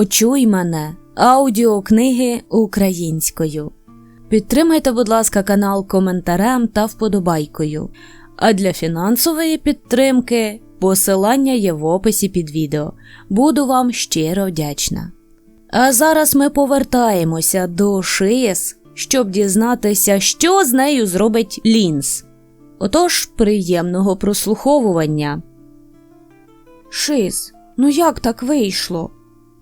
Почуй мене аудіокниги українською. Підтримайте, будь ласка, канал коментарем та вподобайкою. А для фінансової підтримки посилання є в описі під відео. Буду вам щиро вдячна. А зараз ми повертаємося до Шиєс, щоб дізнатися, що з нею зробить Лінс. Отож, приємного прослуховування. Шиз, ну як так вийшло?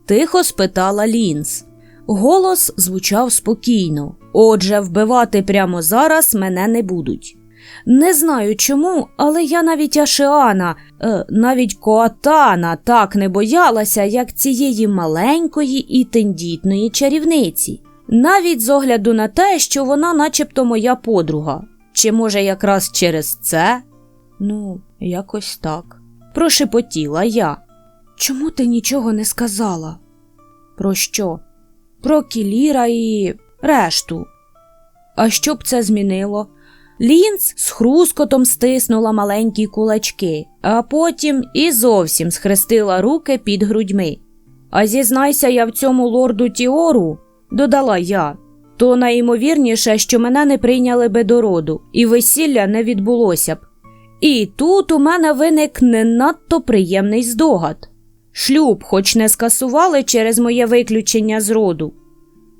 Тихо спитала Лінс. Голос звучав спокійно. Отже, вбивати прямо зараз мене не будуть. Не знаю чому, але я навіть Ашеана, е, навіть Коатана так не боялася, як цієї маленької і тендітної чарівниці. Навіть з огляду на те, що вона начебто моя подруга. Чи може якраз через це? Ну, якось так. Прошепотіла я. Чому ти нічого не сказала? Про що? Про Кіліра і решту. А що б це змінило? Лінц з хрускотом стиснула маленькі кулачки, а потім і зовсім схрестила руки під грудьми. А зізнайся я в цьому лорду Тіору, додала я, то найімовірніше, що мене не прийняли би до роду, і весілля не відбулося б. І тут у мене виник не надто приємний здогад. Шлюб, хоч не скасували через моє виключення з роду.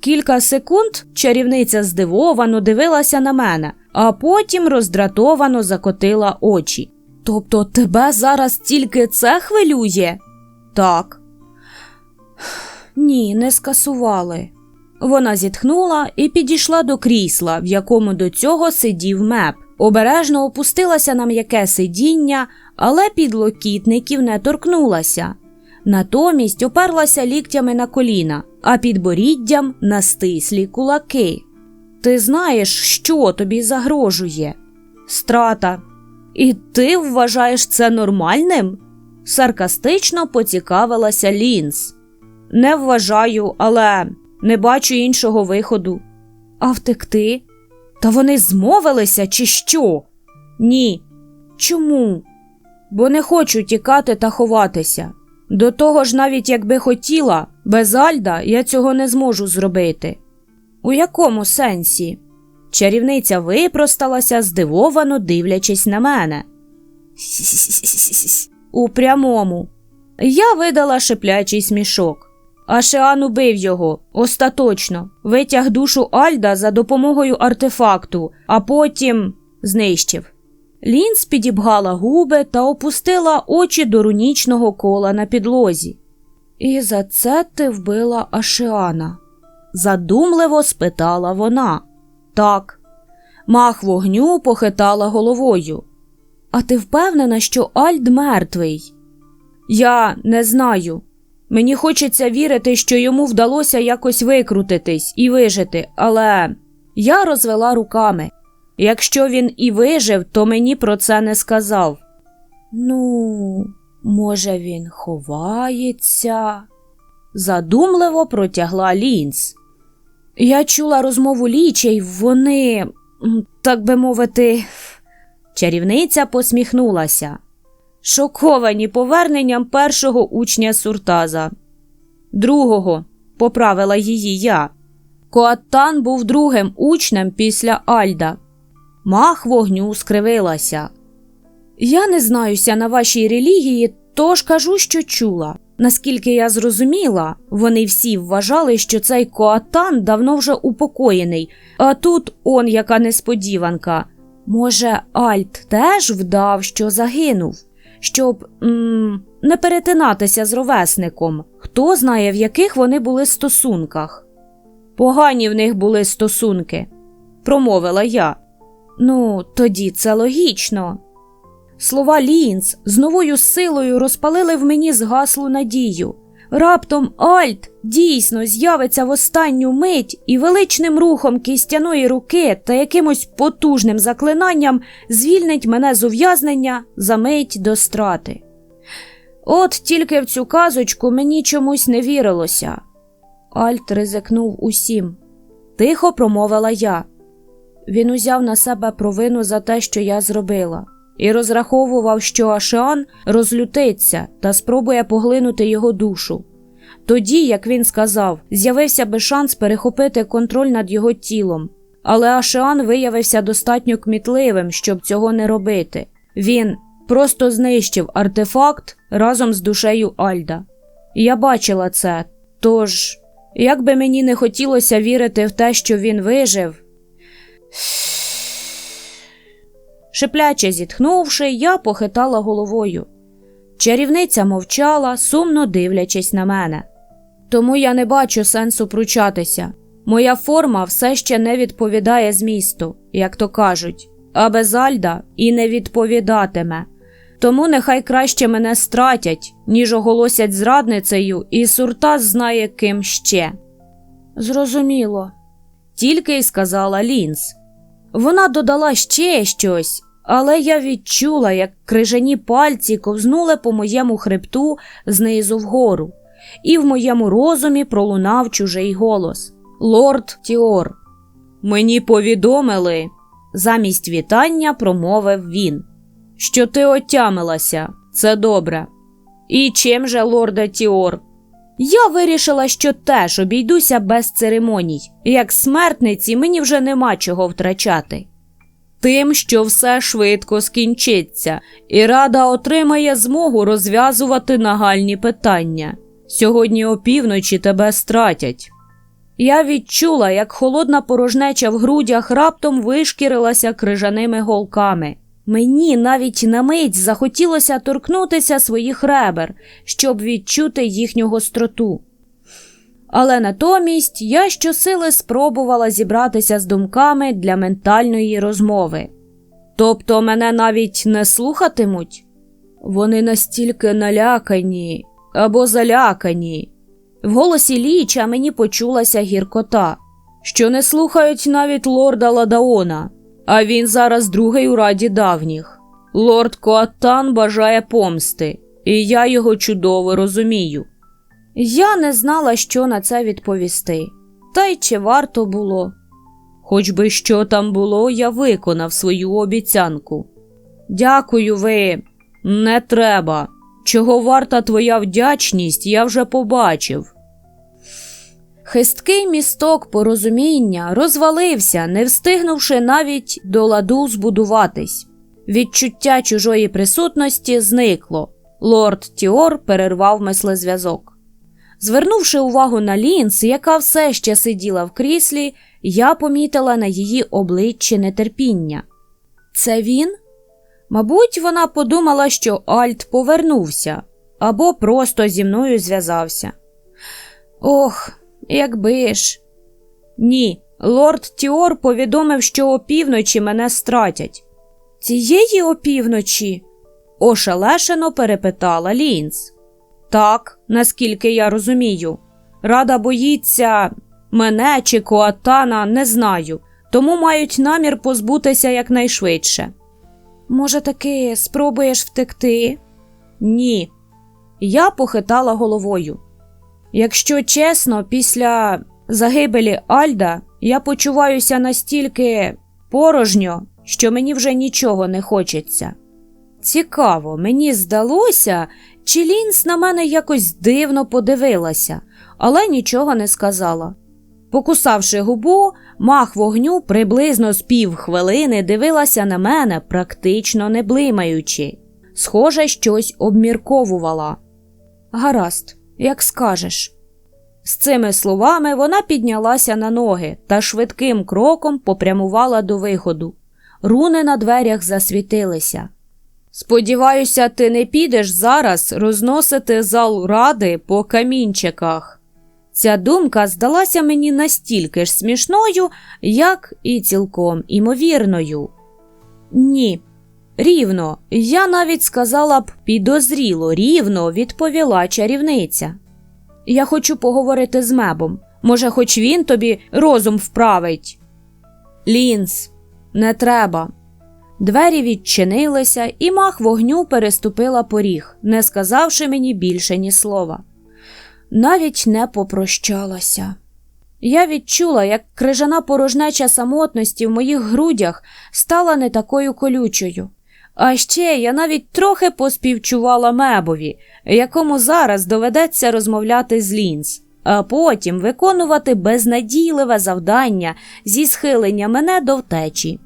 Кілька секунд чарівниця здивовано дивилася на мене, а потім роздратовано закотила очі. Тобто тебе зараз тільки це хвилює? Так. Ні, не скасували. Вона зітхнула і підійшла до крісла, в якому до цього сидів меп. Обережно опустилася на м'яке сидіння, але підлокітників не торкнулася. Натомість оперлася ліктями на коліна, а підборіддям на стислі кулаки. Ти знаєш, що тобі загрожує? Страта. І ти вважаєш це нормальним? Саркастично поцікавилася Лінс. Не вважаю, але не бачу іншого виходу. А втекти? Та вони змовилися, чи що? Ні. Чому? Бо не хочу тікати та ховатися. До того ж, навіть якби хотіла, без Альда я цього не зможу зробити. У якому сенсі? Чарівниця випросталася, здивовано дивлячись на мене. У прямому. Я видала шиплячий смішок. Ашеан убив його остаточно, витяг душу Альда за допомогою артефакту, а потім знищив. Лінс підібгала губи та опустила очі до рунічного кола на підлозі. І за це ти вбила Ашеана? задумливо спитала вона. Так. Мах вогню похитала головою. А ти впевнена, що Альд мертвий? Я не знаю. Мені хочеться вірити, що йому вдалося якось викрутитись і вижити, але я розвела руками. Якщо він і вижив, то мені про це не сказав. Ну, може, він ховається, задумливо протягла Лінс. Я чула розмову лічей, вони, так би мовити, чарівниця посміхнулася, шоковані поверненням першого учня Суртаза. Другого поправила її я. Коаттан був другим учнем після Альда. Мах вогню скривилася. Я не знаюся на вашій релігії, тож кажу, що чула. Наскільки я зрозуміла, вони всі вважали, що цей коатан давно вже упокоєний, а тут он яка несподіванка. Може, Альт теж вдав, що загинув, щоб м не перетинатися з ровесником. Хто знає, в яких вони були стосунках? Погані в них були стосунки, промовила я. Ну, тоді це логічно. Слова Лінц з новою силою розпалили в мені згаслу надію. Раптом Альт дійсно з'явиться в останню мить і величним рухом кістяної руки та якимось потужним заклинанням звільнить мене з ув'язнення за мить до страти. От тільки в цю казочку мені чомусь не вірилося. Альт ризикнув усім. Тихо промовила я. Він узяв на себе провину за те, що я зробила, і розраховував, що Ашеан розлютиться та спробує поглинути його душу. Тоді, як він сказав, з'явився би шанс перехопити контроль над його тілом. Але Ашеан виявився достатньо кмітливим, щоб цього не робити. Він просто знищив артефакт разом з душею Альда. Я бачила це, тож, як би мені не хотілося вірити в те, що він вижив. Шипляче зітхнувши, я похитала головою. Чарівниця мовчала, сумно дивлячись на мене. Тому я не бачу сенсу пручатися. Моя форма все ще не відповідає змісту, як то кажуть, а без Альда і не відповідатиме. Тому нехай краще мене стратять, ніж оголосять зрадницею, і Суртас знає ким ще. Зрозуміло, тільки й сказала Лінс. Вона додала ще щось, але я відчула, як крижані пальці ковзнули по моєму хребту знизу вгору, і в моєму розумі пролунав чужий голос Лорд Тіор. Мені повідомили, замість вітання промовив він, що ти отямилася, це добре. І чим же, лорде Тіор? Я вирішила, що теж обійдуся без церемоній. Як смертниці мені вже нема чого втрачати. Тим, що все швидко скінчиться, і рада отримає змогу розв'язувати нагальні питання. Сьогодні опівночі тебе стратять. Я відчула, як холодна порожнеча в грудях раптом вишкірилася крижаними голками. Мені навіть на мить захотілося торкнутися своїх ребер, щоб відчути їхню гостроту. Але натомість я щосили спробувала зібратися з думками для ментальної розмови. Тобто мене навіть не слухатимуть? Вони настільки налякані або залякані. В голосі ліча мені почулася гіркота, що не слухають навіть лорда Ладаона, а він зараз другий у раді давніх. Лорд Коатан бажає помсти, і я його чудово розумію. Я не знала, що на це відповісти, та й чи варто було. Хоч би що там було, я виконав свою обіцянку. Дякую, ви, не треба. Чого варта твоя вдячність, я вже побачив. Хисткий місток порозуміння розвалився, не встигнувши навіть до ладу збудуватись. Відчуття чужої присутності зникло. Лорд Тіор перервав мислезв'язок. Звернувши увагу на Лінс, яка все ще сиділа в кріслі, я помітила на її обличчі нетерпіння. Це він? Мабуть, вона подумала, що Альт повернувся або просто зі мною зв'язався. Ох, якби ж. Ні, лорд Тіор повідомив, що опівночі мене стратять. Цієї опівночі? ошелешено перепитала Лінз. Так, наскільки я розумію. Рада боїться мене чи Коатана, не знаю, тому мають намір позбутися якнайшвидше. Може, таки спробуєш втекти? Ні. Я похитала головою. Якщо чесно, після загибелі Альда я почуваюся настільки порожньо, що мені вже нічого не хочеться. Цікаво, мені здалося, чи Лінс на мене якось дивно подивилася, але нічого не сказала. Покусавши губу, мах вогню приблизно з півхвилини дивилася на мене, практично не блимаючи. Схоже, щось обмірковувала. Гаразд, як скажеш. З цими словами вона піднялася на ноги та швидким кроком попрямувала до виходу. Руни на дверях засвітилися. Сподіваюся, ти не підеш зараз розносити зал ради по камінчиках. Ця думка здалася мені настільки ж смішною, як і цілком імовірною. Ні, рівно, я навіть сказала б підозріло, рівно відповіла чарівниця. Я хочу поговорити з мебом. Може, хоч він тобі розум вправить. Лінс, не треба. Двері відчинилися, і мах вогню переступила поріг, не сказавши мені більше ні слова. Навіть не попрощалася. Я відчула, як крижана порожнеча самотності в моїх грудях стала не такою колючою, А ще я навіть трохи поспівчувала мебові, якому зараз доведеться розмовляти з Лінз, а потім виконувати безнадійливе завдання зі схилення мене до втечі.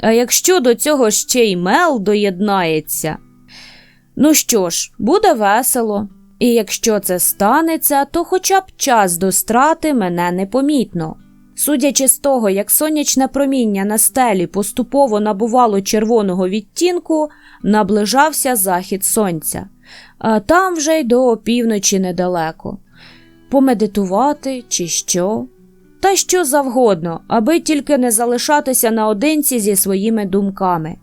А якщо до цього ще й Мел доєднається. Ну що ж, буде весело, і якщо це станеться, то хоча б час до страти мене непомітно. Судячи з того, як сонячне проміння на стелі поступово набувало червоного відтінку, наближався захід сонця, а там вже й до опівночі недалеко. Помедитувати чи що? Та що завгодно, аби тільки не залишатися наодинці зі своїми думками.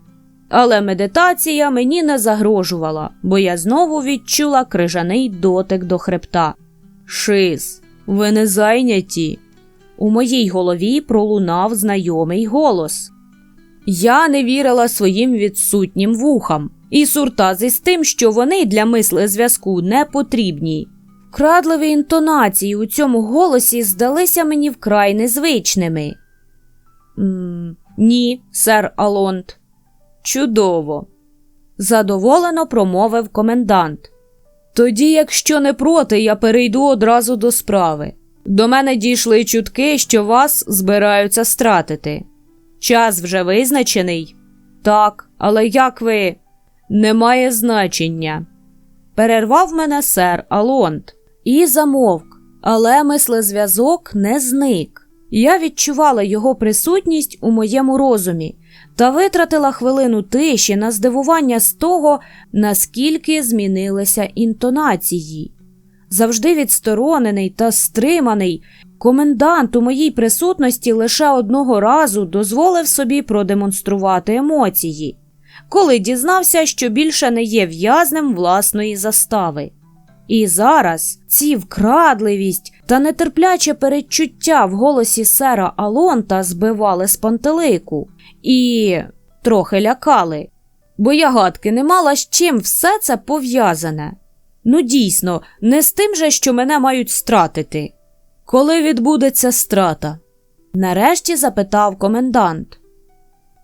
Але медитація мені не загрожувала, бо я знову відчула крижаний дотик до хребта. Шиз, ви не зайняті. У моїй голові пролунав знайомий голос. Я не вірила своїм відсутнім вухам, і суртази з тим, що вони для мисли зв'язку не потрібні. Крадливі інтонації у цьому голосі здалися мені вкрай незвичними. «М, Ні, сер Алонт. Чудово. Задоволено промовив комендант. Тоді, якщо не проти, я перейду одразу до справи. До мене дійшли чутки, що вас збираються стратити. Час вже визначений? Так, але як ви? Немає значення. Перервав мене сер Алонт і замовк, але мислезв'язок не зник. Я відчувала його присутність у моєму розумі та витратила хвилину тиші на здивування з того, наскільки змінилися інтонації. Завжди відсторонений та стриманий, комендант у моїй присутності лише одного разу дозволив собі продемонструвати емоції, коли дізнався, що більше не є в'язнем власної застави. І зараз ці вкрадливість та нетерпляче передчуття в голосі сера Алонта збивали з пантелику і трохи лякали, бо я гадки не мала з чим все це пов'язане. Ну, дійсно, не з тим же, що мене мають стратити. Коли відбудеться страта? Нарешті запитав комендант.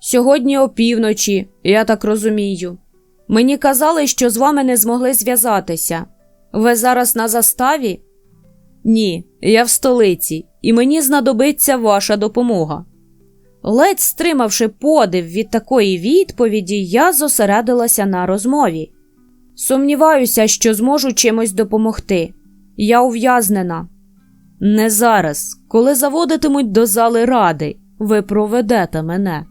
Сьогодні опівночі, я так розумію. Мені казали, що з вами не змогли зв'язатися. Ви зараз на заставі? Ні, я в столиці, і мені знадобиться ваша допомога. Ледь стримавши подив від такої відповіді, я зосередилася на розмові. Сумніваюся, що зможу чимось допомогти. Я ув'язнена. Не зараз, коли заводитимуть до зали ради, ви проведете мене.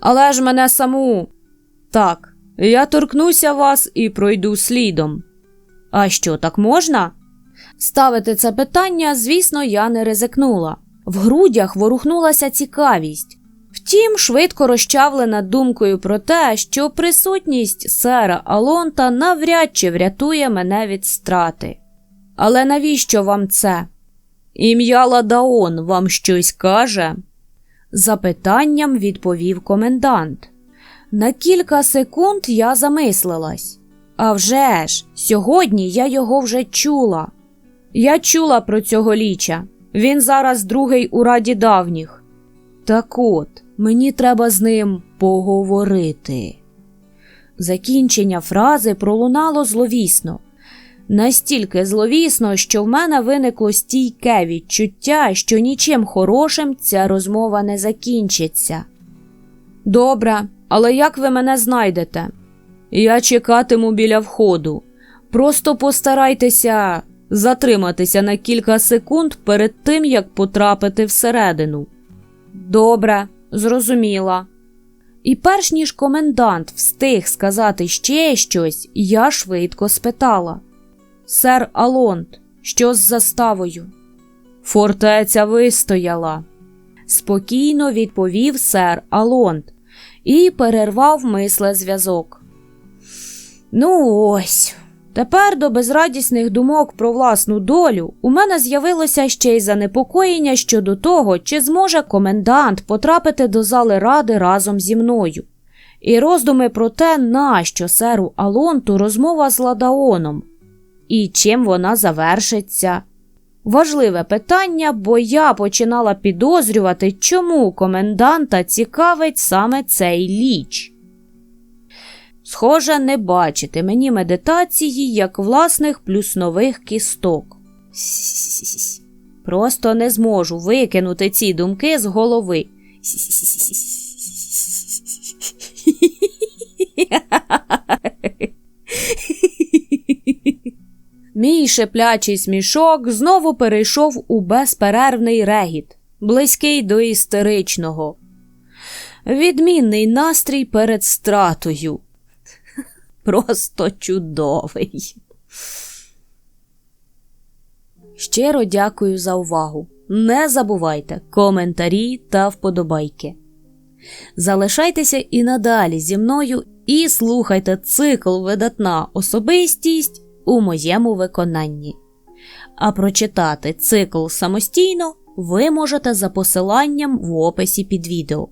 Але ж мене саму. Так, я торкнуся вас і пройду слідом. А що, так можна? Ставити це питання, звісно, я не ризикнула. В грудях ворухнулася цікавість. Втім, швидко розчавлена думкою про те, що присутність сера Алонта навряд чи врятує мене від страти. Але навіщо вам це? Ім'я Ладаон вам щось каже? Запитанням відповів комендант. На кілька секунд я замислилась. А вже ж, сьогодні я його вже чула. Я чула про цього ліча. Він зараз другий у раді давніх. Так от, мені треба з ним поговорити. Закінчення фрази пролунало зловісно. Настільки зловісно, що в мене виникло стійке відчуття, що нічим хорошим ця розмова не закінчиться. Добре, але як ви мене знайдете? Я чекатиму біля входу. Просто постарайтеся затриматися на кілька секунд перед тим, як потрапити всередину. Добре, зрозуміла. І перш ніж комендант встиг сказати ще щось, я швидко спитала Сер Алонт, що з заставою? Фортеця вистояла, спокійно відповів сер Алонт і перервав мисле зв'язок. Ну, ось. Тепер до безрадісних думок про власну долю у мене з'явилося ще й занепокоєння щодо того, чи зможе комендант потрапити до зали ради разом зі мною, і роздуми про те, нащо серу Алонту розмова з Ладаоном, і чим вона завершиться. Важливе питання, бо я починала підозрювати, чому коменданта цікавить саме цей ліч. Схоже, не бачите мені медитації як власних плюснових кісток. Просто не зможу викинути ці думки з голови. Мій шеплячий смішок знову перейшов у безперервний регіт, близький до істеричного. Відмінний настрій перед стратою. Просто чудовий. Щиро дякую за увагу. Не забувайте коментарі та вподобайки. Залишайтеся і надалі зі мною і слухайте цикл видатна особистість у моєму виконанні. А прочитати цикл самостійно ви можете за посиланням в описі під відео.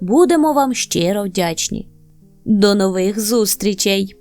Будемо вам щиро вдячні. До нових зустрічей!